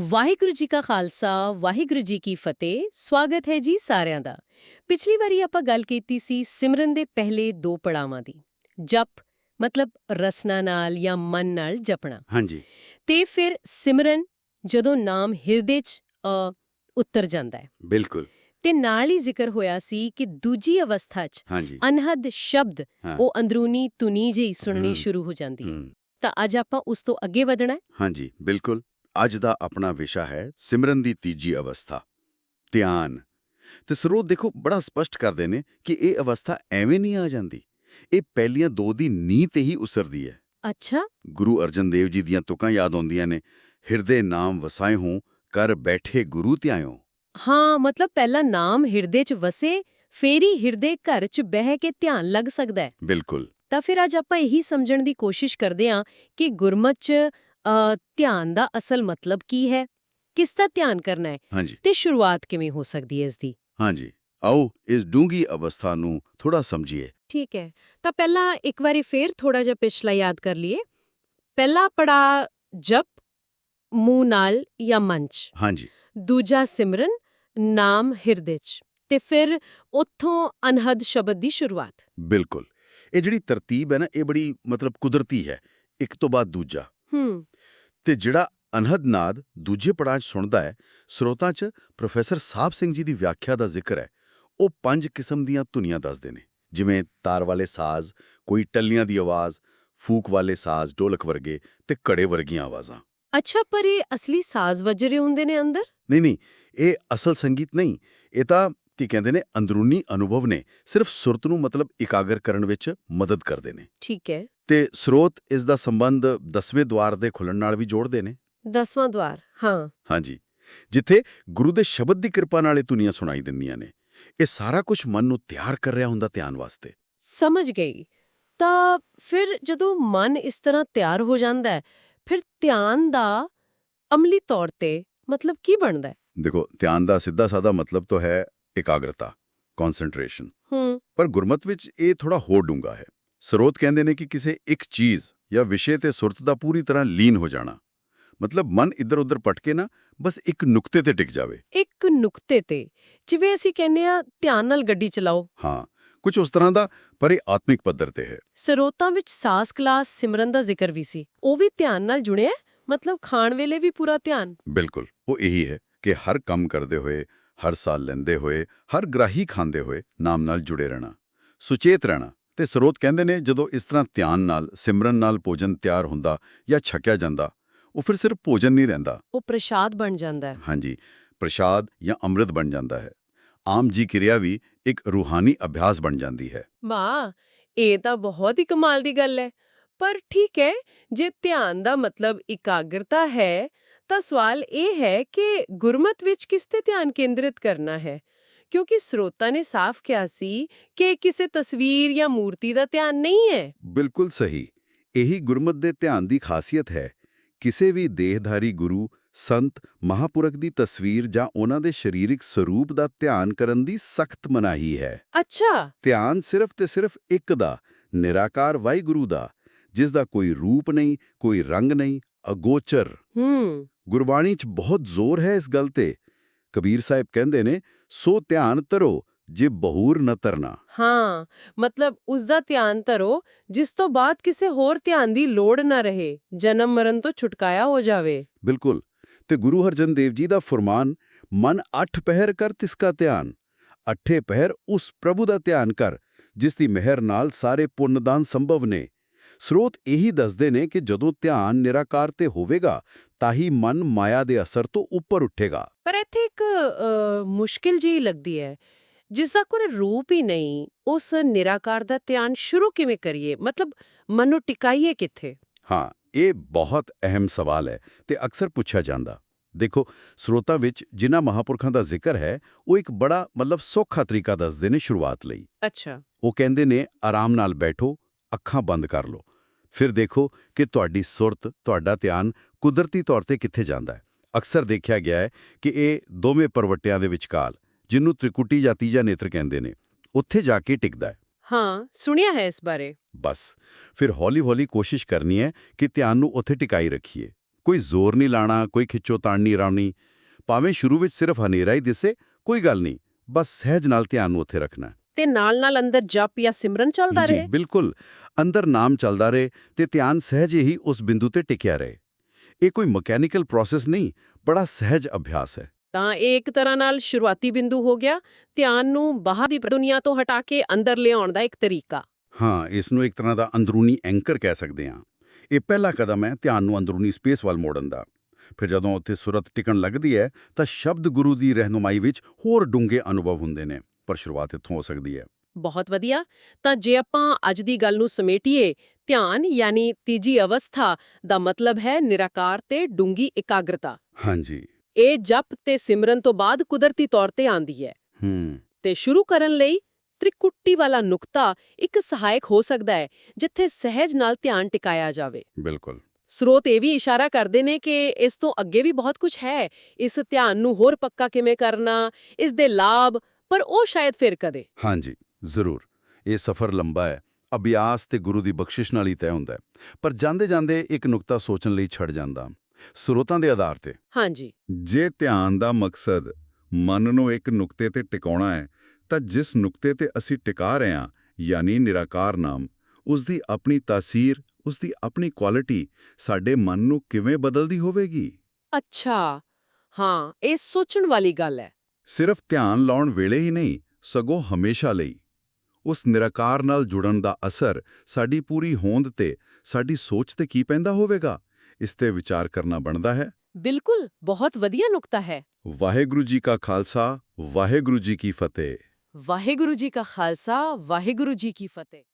ਵਾਹਿਗੁਰੂ ਜੀ ਕਾ ਖਾਲਸਾ ਵਾਹਿਗੁਰੂ ਜੀ ਕੀ ਫਤਿਹ। ਸਵਾਗਤ ਹੈ ਜੀ ਸਾਰਿਆਂ ਦਾ। ਪਿਛਲੀ ਵਾਰੀ ਆਪਾਂ ਗੱਲ ਕੀਤੀ ਸੀ ਸਿਮਰਨ ਦੇ ਪਹਿਲੇ ਦੋ ਪੜਾਵਾਂ ਦੀ। ਜਪ ਮਤਲਬ ਰਸਨਾ ਨਾਲ ਜਾਂ ਮਨ ਨਾਲ ਜਪਣਾ। ਹਾਂਜੀ। ਤੇ ਫਿਰ ਸਿਮਰਨ ਜਦੋਂ ਨਾਮ ਹਿਰਦੇ 'ਚ ਉਤਰ ਜਾਂਦਾ ਹੈ। ਬਿਲਕੁਲ। ਤੇ ਨਾਲ ਹੀ ਜ਼ਿਕਰ ਹੋਇਆ ਸੀ ਕਿ ਦੂਜੀ ਅਵਸਥਾ 'ਚ ਅਨਹਦ ਸ਼ਬਦ। ਉਹ ਅੰਦਰੂਨੀ ਧੁਨੀ ਜਿਹੀ ਸੁਣਨੀ। ਸ਼ੁਰੂ ਹੋ ਜਾਂਦੀ ਹੈ। ਤਾਂ ਅੱਜ ਆਪਾਂ ਉਸ ਤੋਂ ਅੱਗੇ ਵਧਣਾ ਹੈ। ਹਾਂਜੀ ਬਿਲਕੁਲ। ਅੱਜ ਦਾ ਆਪਣਾ ਵਿਸ਼ਾ ਹੈ ਸਿਮਰਨ ਦੀ ਤੀਜੀ ਅਵਸਥਾ ਧਿਆਨ। ਤੇ ਸਰੋਤ ਦੇਖੋ ਬੜਾ ਸਪਸ਼ਟ ਕਰਦੇ ਨੇ ਕਿ ਇਹ ਅਵਸਥਾ ਐਵੇਂ ਨਹੀਂ ਆ ਜਾਂਦੀ। ਇਹ ਪਹਿਲੀਆਂ ਦੋ ਦੀ ਨੀਂਹ ਤੇ ਹੀ ਉਸਰਦੀ ਹੈ। ਅੱਛਾ। ਗੁਰੂ ਅਰਜਨ ਦੇਵ ਜੀ ਦੀਆਂ ਤੁਕਾਂ ਯਾਦ ਆਉਂਦੀਆਂ ਨੇ ਹਿਰਦੇ ਨਾਮ ਵਸਾਏ ਹੂੰ ਕਰ ਬੈਠੇ ਗੁਰੂ ਧਿਆਇਓ। ਹਾਂ ਮਤਲਬ ਪਹਿਲਾਂ ਨਾਮ ਹਿਰਦੇ 'ਚ ਵਸੇ ਫੇਰੀ ਹਿਰਦੇ ਘਰ 'ਚ ਬਹਿ ਕੇ ਧਿਆਨ ਲੱਗ ਸਕਦਾ ਹੈ। ਬਿਲਕੁਲ। ਤਾਂ ਫਿਰ ਅੱਜ ਆਪਾਂ ਇਹੀ ਸਮਝਣ ਦੀ ਕੋਸ਼ਿਸ਼ ਕਰਦੇ ਹਾਂ ਕਿ ਗੁਰਮਤ 'ਚ ਧਿਆਨ ਦਾ ਅਸਲ ਮਤਲਬ ਕੀ ਹੈ? ਕਿਸ ਦਾ ਧਿਆਨ ਕਰਨਾ ਹੈ? ਤੇ ਸ਼ੁਰੂਆਤ ਕਿਵੇਂ ਹੋ ਸਕਦੀ ਹੈ ਇਸ ਦੀ ਹਾਂਜੀ। ਆਓ ਇਸ ਡੂੰਗੀ ਅਵਸਥਾ ਨੂੰ ਥੋੜਾ ਸਮਝੀਏ। ਠੀਕ ਹੈ। ਤਾਂ ਪਹਿਲਾਂ ਇੱਕ ਵਾਰੀ ਫੇਰ ਥੋੜਾ ਜਿਹਾ ਪਿਛਲਾ ਯਾਦ ਕਰ ਲਈਏ। ਪਹਿਲਾ ਪੜਾ ਜਪ ਮੂੰਹ ਨਾਲ ਜਾਂ ਮਨ 'ਚ ਹਾਂਜੀ। ਦੂਜਾ ਸਿਮਰਨ ਨਾਮ ਹਿਰਦੇ 'ਚ। ਤੇ ਫਿਰ ਉੱਥੋਂ ਅਨਹਦ ਸ਼ਬਦ ਦੀ ਸ਼ੁਰੂਆਤ। ਬਿਲਕੁਲ। ਇਹ ਜਿਹੜੀ ਤਰਤੀਬ ਹੈ ਨਾ ਇਹ ਬੜੀ ਮਤਲਬ ਕੁਦਰਤੀ ਹੈ। ਇੱਕ ਤੋਂ ਬਾਅਦ ਦੂਜਾ। ਹੂੰ। ਤੇ ਜਿਹੜਾ ਅਨਹਦ ਨਾਦ ਦੂਜੇ ਪੜਾਅ 'ਚ ਸੁਣਦਾ ਹੈ ਸਰੋਤਾਂ 'ਚ ਪ੍ਰੋਫੈਸਰ ਸਾਹਿਬ ਸਿੰਘ ਜੀ ਦੀ ਵਿਆਖਿਆ ਦਾ ਜ਼ਿਕਰ ਹੈ ਉਹ ਪੰਜ ਕਿਸਮ ਦੀਆਂ ਧੁਨੀਆਂ ਦੱਸਦੇ ਨੇ ਜਿਵੇਂ ਤਾਰ ਵਾਲੇ ਸਾਜ਼ ਕੋਈ ਟੱਲੀਆਂ ਦੀ ਆਵਾਜ਼ ਫੂਕ ਵਾਲੇ ਸਾਜ਼ ਢੋਲਕ ਵਰਗੇ ਤੇ ਕੜੇ ਵਰਗੀਆਂ ਆਵਾਜ਼ਾਂ। ਅੱਛਾ ਪਰ ਇਹ ਅਸਲੀ ਸਾਜ਼ ਵਜਰੇ ਹੁੰਦੇ ਨੇ ਅੰਦਰ? ਨਹੀਂ ਨਹੀਂ ਇਹ ਅਸਲ ਸੰਗੀਤ ਨਹੀਂ ਇਹ ਤਾਂ ਕੀ ਕਹਿੰਦੇ ਨੇ ਅੰਦਰੂਨੀ ਅਨੁਭਵ ਨੇ ਸਿਰਫ ਸੁਰਤ ਨੂੰ ਮਤਲਬ ਇਕਾਗਰ ਕਰਨ ਵਿੱਚ ਮਦਦ ਕਰਦੇ ਨੇ। ਠੀਕ ਹੈ। ਤੇ ਸਰੋਤ ਇਸ ਦਾ ਸੰਬੰਧ ਦਸਵੇਂ ਦਵਾਰ ਦੇ ਖੁੱਲਣ ਨਾਲ ਵੀ ਜੋੜਦੇ ਨੇ। ਦਸਵਾਂ ਦਵਾਰ ਹਾਂ। ਹਾਂਜੀ। ਜਿੱਥੇ ਗੁਰੂ ਦੇ ਸ਼ਬਦ ਦੀ ਕਿਰਪਾ ਨਾਲ ਇਹ ਧੁਨੀਆਂ ਸੁਣਾਈ ਦਿੰਦੀਆਂ ਨੇ। ਇਹ ਸਾਰਾ ਕੁਝ ਮਨ ਨੂੰ ਤਿਆਰ ਕਰ ਰਿਹਾ ਹੁੰਦਾ ਧਿਆਨ ਵਾਸਤੇ। ਸਮਝ ਗਈ। ਤਾਂ ਫਿਰ ਜਦੋਂ ਮਨ ਇਸ ਤਰ੍ਹਾਂ ਤਿਆਰ ਹੋ ਜਾਂਦਾ ਹੈ ਫਿਰ ਧਿਆਨ ਦਾ ਅਮਲੀ ਤੌਰ ਤੇ ਮਤਲਬ ਕੀ ਬਣਦਾ ਹੈ? ਦੇਖੋ ਧਿਆਨ ਦਾ ਸਿੱਧਾ ਸਾਦਾ ਮਤਲਬ ਤਾਂ ਹੈ ਇਕਾਗਰਤਾ ਕਨਸੈਂਟਰੇਸ਼ਨ ਹੂੰ। ਪਰ ਗੁਰਮਤ ਵਿੱਚ ਇਹ ਥੋੜਾ ਹੋਰ ਡੂੰਗਾ ਹੈ। ਸਰੋਤ ਕਹਿੰਦੇ ਨੇ ਕਿ ਕਿਸੇ ਇੱਕ ਚੀਜ਼ ਜਾਂ ਵਿਸ਼ੇ ਤੇ ਸੁਰਤ ਦਾ ਪੂਰੀ ਤਰ੍ਹਾਂ ਲੀਨ ਹੋ ਜਾਣਾ। ਮਤਲਬ ਮਨ ਇੱਧਰ-ਉੱਧਰ ਭਟਕੇ ਨਾ ਬਸ ਇੱਕ ਨੁਕਤੇ ਤੇ ਟਿਕ ਜਾਵੇ। ਇੱਕ ਨੁਕਤੇ ਤੇ। ਜਿਵੇਂ ਅਸੀਂ ਕਹਿੰਦੇ ਆ ਧਿਆਨ ਨਾਲ ਗੱਡੀ ਚਲਾਓ। ਹਾਂ ਕੁਝ ਉਸ ਤਰ੍ਹਾਂ ਦਾ ਪਰ ਇਹ ਆਤਮਿਕ ਪੱਧਰ ਤੇ ਹੈ। ਸਰੋਤਾਂ ਵਿੱਚ ਸਾਸ ਕਲਾਸ ਸਿਮਰਨ ਦਾ ਜ਼ਿਕਰ ਵੀ ਸੀ। ਉਹ ਵੀ ਧਿਆਨ ਨਾਲ ਜੁੜਿਆ? ਮਤਲਬ ਖਾਣ ਵੇਲੇ ਵੀ ਪੂਰਾ ਧਿਆਨ? ਬਿਲਕੁਲ। ਉਹ ਇਹੀ ਹੈ ਕਿ ਹਰ ਕੰਮ ਕਰਦੇ ਹੋਏ ਹਰ ਸਾਲ ਲੈਂਦੇ ਹੋਏ ਹਰ ਗ੍ਰਾਹੀ ਖਾਂਦੇ ਹੋਏ ਨਾਮ ਨਾਲ ਜੁੜੇ ਰਹਿਣਾ। ਸੁਚੇਤ ਰਹਿਣਾ ਤੇ ਸਰੋਤ ਕਹਿੰਦੇ ਨੇ ਜਦੋਂ ਇਸ ਤਰ੍ਹਾਂ ਧਿਆਨ ਨਾਲ ਸਿਮਰਨ ਨਾਲ ਭੋਜਨ ਤਿਆਰ ਹੁੰਦਾ ਜਾਂ ਛਕਿਆ ਜਾਂਦਾ ਉਹ ਫਿਰ ਸਿਰਫ ਭੋਜਨ ਨਹੀਂ ਰਹਿੰਦਾ। ਉਹ ਪ੍ਰਸ਼ਾਦ ਬਣ ਜਾਂਦਾ ਹੈ। ਹਾਂਜੀ ਪ੍ਰਸ਼ਾਦ ਜਾਂ ਅੰਮ੍ਰਿਤ ਬਣ ਜਾਂਦਾ ਹੈ। ਆਮ ਜੀ ਕਿਰਿਆ ਵੀ ਇੱਕ ਰੂਹਾਨੀ ਅਭਿਆਸ ਬਣ ਜਾਂਦੀ ਹੈ। ਵਾਹ ਇਹ ਤਾਂ ਬਹੁਤ ਹੀ ਕਮਾਲ ਦੀ ਗੱਲ ਹੈ। ਪਰ ਠੀਕ ਹੈ ਜੇ ਧਿਆਨ ਦਾ ਮਤਲਬ ਇਕਾਗਰਤਾ ਹੈ ਤਾਂ ਸਵਾਲ ਇਹ ਹੈ ਕਿ ਗੁਰਮਤ ਵਿੱਚ ਕਿਸ ਤੇ ਧਿਆਨ ਕੇਂਦਰਿਤ ਕਰਨਾ ਹੈ? ਕਿਉਂਕਿ ਸਰੋਤਾ ਨੇ ਸਾਫ਼ ਕਿਹਾ ਸੀ ਕਿ ਕਿਸੇ ਤਸਵੀਰ ਜਾਂ ਮੂਰਤੀ ਦਾ ਧਿਆਨ ਨਹੀਂ ਹੈ। ਬਿਲਕੁਲ ਸਹੀ। ਇਹੀ ਗੁਰਮਤ ਦੇ ਧਿਆਨ ਦੀ ਖਾਸੀਅਤ ਹੈ। ਕਿਸੇ ਵੀ ਦੇਹਧਾਰੀ ਗੁਰੂ ਸੰਤ ਮਹਾਪੁਰਖ ਦੀ ਤਸਵੀਰ ਜਾਂ ਉਹਨਾਂ ਦੇ ਸਰੀਰਿਕ ਸਰੂਪ ਦਾ ਧਿਆਨ ਕਰਨ ਦੀ ਸਖਤ ਮਨਾਹੀ ਹੈ। ਅੱਛਾ। ਧਿਆਨ ਸਿਰਫ ਤੇ ਸਿਰਫ ਇੱਕ ਦਾ ਨਿਰਾਕਾਰ ਵਾਹਿਗੁਰੂ ਦਾ ਜਿਸ ਦਾ ਕੋਈ ਰੂਪ ਨਹੀਂ ਕੋਈ ਰੰਗ ਨਹੀਂ ਅਗੋਚਰ। ਹੂੰ। ਗੁਰਬਾਣੀ 'ਚ ਬਹੁਤ ਜ਼ੋਰ ਹੈ ਇਸ ਗੱਲ ਤੇ। ਕਬੀਰ ਸਾਹਿਬ ਕਹਿੰਦੇ ਨੇ ਸੋ ਧਿਆਨ ਧਰੋ ਜੇ ਬਹੂਰ ਨ ਤਰਨਾ ਹਾਂ ਮਤਲਬ ਉਸ ਦਾ ਧਿਆਨ ਧਰੋ ਜਿਸ ਤੋਂ ਬਾਅਦ ਕਿਸੇ ਹੋਰ ਧਿਆਨ ਦੀ ਲੋੜ ਨਾ ਰਹੇ ਜਨਮ ਮਰਨ ਤੋਂ ਛੁਟਕਾਇਆ ਹੋ ਜਾਵੇ। ਬਿਲਕੁਲ। ਤੇ ਗੁਰੂ ਹਰਜਨ ਦੇਵ ਜੀ ਦਾ ਫਰਮਾਨ ਮਨ ਅੱਠ ਪਹਿਰ ਕਰ ਤਿਸਕਾ ਧਿਆਨ ਅੱਠੇ ਪਹਿਰ ਉਸ ਪ੍ਰਭੂ ਦਾ ਧਿਆਨ ਕਰ ਜਿਸ ਦੀ ਮਿਹਰ ਨਾਲ ਸਾਰੇ ਪੁੰਨਦਾਨ ਸੰਭਵ ਨੇ। ਸਰੋਤ ਇਹੀ ਦੱਸਦੇ ਨੇ ਕਿ ਜਦੋਂ ਧਿਆਨ ਨਿਰਾਕਾਰ ਤੇ ਹੋਵੇਗਾ ਤਾਂ ਹੀ ਮਨ ਮਾਇਆ ਦੇ ਅਸਰ ਤੋਂ ਉੱਪਰ ਉੱਠੇਗਾ। ਪਰ ਇੱਥੇ ਇੱਕ ਮੁਸ਼ਕਿਲ ਜੀ ਲੱਗਦੀ ਹੈ ਜਿਸ ਦਾ ਕੋਈ ਰੂਪ ਹੀ ਨਹੀਂ ਉਸ ਨਿਰਾਕਾਰ ਦਾ ਧਿਆਨ ਸ਼ੁਰੂ ਕਿਵੇਂ ਕਰੀਏ? ਮਤਲਬ ਮਨ ਨੂੰ ਟਿਕਾਈਏ ਕਿੱਥੇ? ਹਾਂ ਇਹ ਬਹੁਤ ਅਹਿਮ ਸਵਾਲ ਹੈ ਤੇ ਅਕਸਰ ਪੁੱਛਿਆ ਜਾਂਦਾ। ਦੇਖੋ ਸਰੋਤਾਂ ਵਿੱਚ ਜਿਨ੍ਹਾਂ ਮਹਾਪੁਰਖਾਂ ਦਾ ਜ਼ਿਕਰ ਹੈ ਉਹ ਇੱਕ ਬੜਾ ਮਤਲਬ ਸੌਖਾ ਤਰੀਕਾ ਦੱਸਦੇ ਨੇ ਸ਼ੁਰੂਆਤ ਲਈ। ਅੱਛਾ। ਉਹ ਕਹਿੰਦੇ ਨੇ ਆਰਾਮ ਨਾਲ ਬੈਠੋ ਅੱਖਾਂ ਬੰਦ ਕਰ ਲਓ। ਫਿਰ ਦੇਖੋ ਕਿ ਤੁਹਾਡੀ ਸੁਰਤ ਤੁਹਾਡਾ ਧਿਆਨ ਕੁਦਰਤੀ ਤੌਰ ਤੇ ਕਿੱਥੇ ਜਾਂਦਾ ਹੈ। ਅਕਸਰ ਦੇਖਿਆ ਗਿਆ ਹੈ ਕਿ ਇਹ ਦੋਵੇਂ ਪਰਵਟਿਆਂ ਦੇ ਵਿਚਕਾਰ ਜਿਹਨੂੰ ਤ੍ਰਿਕੁਟੀ ਜਾਂ ਤੀਜਾ ਨੇਤਰ ਕਹਿੰਦੇ ਨੇ ਉੱਥੇ ਜਾ ਕੇ ਟਿਕਦਾ ਹੈ। ਹਾਂ ਸੁਣਿਆ ਹੈ ਇਸ ਬਾਰੇ। ਬਸ ਫਿਰ ਹੌਲੀ-ਹੌਲੀ ਕੋਸ਼ਿਸ਼ ਕਰਨੀ ਹੈ ਕਿ ਧਿਆਨ ਨੂੰ ਉੱਥੇ ਟਿਕਾਈ ਰੱਖੀਏ। ਕੋਈ ਜ਼ੋਰ ਨਹੀਂ ਲਾਣਾ ਕੋਈ ਖਿੱਚੋਤਾਣ ਨਹੀਂ ਰਾਉਣੀ। ਭਾਵੇਂ ਸ਼ੁਰੂ ਵਿੱਚ ਸਿਰਫ ਹਨੇਰਾ ਹੀ ਦਿਸੇ ਕੋਈ ਗੱਲ ਨਹੀਂ ਬਸ ਸਹਿਜ ਨਾਲ ਧਿਆਨ ਨੂੰ ਉੱਥੇ ਰੱਖਣਾ ਤੇ ਨਾਲ-ਨਾਲ ਅੰਦਰ ਜਪ ਜਾਂ ਸਿਮਰਨ ਚੱਲਦਾ ਜੀ ਰਹੇ? ਬਿਲਕੁਲ। ਅੰਦਰ ਨਾਮ ਚੱਲਦਾ ਰਹੇ ਤੇ ਧਿਆਨ ਸਹਿਜ ਹੀ ਉਸ ਬਿੰਦੂ ਤੇ ਟਿਕਿਆ ਰਹੇ। ਇਹ ਕੋਈ ਮਕੈਨੀਕਲ ਪ੍ਰੋਸੈਸ ਨਹੀਂ ਬੜਾ ਸਹਿਜ ਅਭਿਆਸ ਹੈ। ਤਾਂ ਇਹ ਇੱਕ ਤਰ੍ਹਾਂ ਨਾਲ ਸ਼ੁਰੂਆਤੀ ਬਿੰਦੂ ਹੋ ਗਿਆ। ਧਿਆਨ ਨੂੰ ਬਾਹਰ ਦੀ ਦੁਨੀਆ ਤੋਂ ਹਟਾ ਕੇ ਅੰਦਰ ਲਿਆਉਣ ਦਾ ਇੱਕ ਤਰੀਕਾ। ਹਾਂ ਇਸ ਨੂੰ ਇੱਕ ਤਰ੍ਹਾਂ ਦਾ ਅੰਦਰੂਨੀ ਐਂਕਰ ਕਹਿ ਸਕਦੇ ਹਾਂ। ਇਹ ਪਹਿਲਾ ਕਦਮ ਹੈ ਧਿਆਨ ਨੂੰ ਅੰਦਰੂਨੀ ਸਪੇਸ ਵੱਲ ਮੋੜਨ ਦਾ। ਫਿਰ ਜਦੋਂ ਉੱਥੇ ਸੁਰਤ ਟਿਕਣ ਲੱਗਦੀ ਹੈ ਤਾਂ ਸ਼ਬਦ ਗੁਰੂ ਦੀ ਰਹਿਨੁਮਾਈ ਵਿੱਚ ਹੋਰ ਡੂੰਘੇ ਅਨੁਭਵ ਹੁੰਦੇ ਨੇ। ਪਰ ਸ਼ੁਰੂਆਤ ਇੱਥੋਂ ਹੋ ਸਕਦੀ ਹੈ। ਬਹੁਤ ਵਧੀਆ। ਤਾਂ ਜੇ ਆਪਾਂ ਅੱਜ ਦੀ ਗੱਲ ਨੂੰ ਸਮੇਟੀਏ ਧਿਆਨ ਯਾਨੀ ਤੀਜੀ ਅਵਸਥਾ ਦਾ ਮਤਲਬ ਹੈ ਨਿਰਾਕਾਰ ਤੇ ਡੂੰਗੀ ਇਕਾਗਰਤਾ। ਹਾਂਜੀ। ਇਹ ਜਪ ਤੇ ਸਿਮਰਨ ਤੋਂ ਬਾਅਦ ਕੁਦਰਤੀ ਤੌਰ ਤੇ ਆਂਦੀ ਹੈ। ਹੂੰ। ਤੇ ਸ਼ੁਰੂ ਕਰਨ ਲਈ ਤ੍ਰਿਕੁੱਟੀ ਵਾਲਾ ਨੁਕਤਾ ਇੱਕ ਸਹਾਇਕ ਹੋ ਸਕਦਾ ਹੈ ਜਿੱਥੇ ਸਹਿਜ ਨਾਲ ਧਿਆਨ ਟਿਕਾਇਆ ਜਾਵੇ। ਬਿਲਕੁਲ। ਸਰੋਤ ਇਹ ਵੀ ਇਸ਼ਾਰਾ ਕਰਦੇ ਨੇ ਕਿ ਇਸ ਤੋਂ ਅੱਗੇ ਵੀ ਬਹੁਤ ਕੁਝ ਹੈ। ਇਸ ਧਿਆਨ ਨੂੰ ਹੋਰ ਪੱਕਾ ਕਿਵੇਂ ਕਰਨਾ? ਇਸ ਦੇ ਲਾਭ ਪਰ ਉਹ ਸ਼ਾਇਦ ਫਿਰ ਕਦੇ। ਹਾਂਜੀ ਜ਼ਰੂਰ। ਇਹ ਸਫ਼ਰ ਲੰਬਾ ਹੈ ਅਭਿਆਸ ਤੇ ਗੁਰੂ ਦੀ ਬਖਸ਼ਿਸ਼ ਨਾਲ ਹੀ ਤੈਅ ਹੁੰਦਾ ਹੈ। ਪਰ ਜਾਂਦੇ ਜਾਂਦੇ ਇੱਕ ਨੁਕਤਾ ਸੋਚਣ ਲਈ ਛੱਡ ਜਾਂਦਾ। ਸਰੋਤਾਂ ਦੇ ਆਧਾਰ ਤੇ। ਹਾਂਜੀ। ਜੇ ਧਿਆਨ ਦਾ ਮਕਸਦ ਮਨ ਨੂੰ ਇੱਕ ਨੁਕਤੇ ਤੇ ਟਿਕਾਉਣਾ ਹੈ ਤਾਂ ਜਿਸ ਨੁਕਤੇ ਤੇ ਅਸੀਂ ਟਿਕਾ ਰਹੇ ਹਾਂ ਯਾਨੀ ਨਿਰਾਕਾਰ ਨਾਮ ਉਸ ਦੀ ਆਪਣੀ ਤਾਸੀਰ ਉਸ ਦੀ ਆਪਣੀ ਕੁਆਲਿਟੀ ਸਾਡੇ ਮਨ ਨੂੰ ਕਿਵੇਂ ਬਦਲਦੀ ਹੋਵੇਗੀ? ਅੱਛਾ। ਹਾਂ ਇਹ ਸੋਚਣ ਵਾਲੀ ਗੱਲ ਹੈ। ਸਿਰਫ ਧਿਆਨ ਲਾਉਣ ਵੇਲੇ ਹੀ ਨਹੀਂ ਸਗੋਂ ਹਮੇਸ਼ਾ ਲਈ। ਉਸ ਨਿਰਾਕਾਰ ਨਾਲ ਜੁੜਨ ਦਾ ਅਸਰ ਸਾਡੀ ਪੂਰੀ ਹੋਂਦ ਤੇ ਸਾਡੀ ਸੋਚ ਤੇ ਕੀ ਪੈਂਦਾ ਹੋਵੇਗਾ? ਇਸ ਤੇ ਵਿਚਾਰ ਕਰਨਾ ਬਣਦਾ ਹੈ। ਬਿਲਕੁਲ ਬਹੁਤ ਵਧੀਆ ਨੁਕਤਾ ਹੈ। ਵਾਹਿਗੁਰੂ ਜੀ ਕਾ ਖਾਲਸਾ ਵਾਹਿਗੁਰੂ ਜੀ ਕੀ ਫਤਿਹ। ਵਾਹਿਗੁਰੂ ਜੀ ਕਾ ਖਾਲਸਾ ਵਾਹਿਗੁਰੂ ਜੀ ਕੀ ਫਤਿਹ।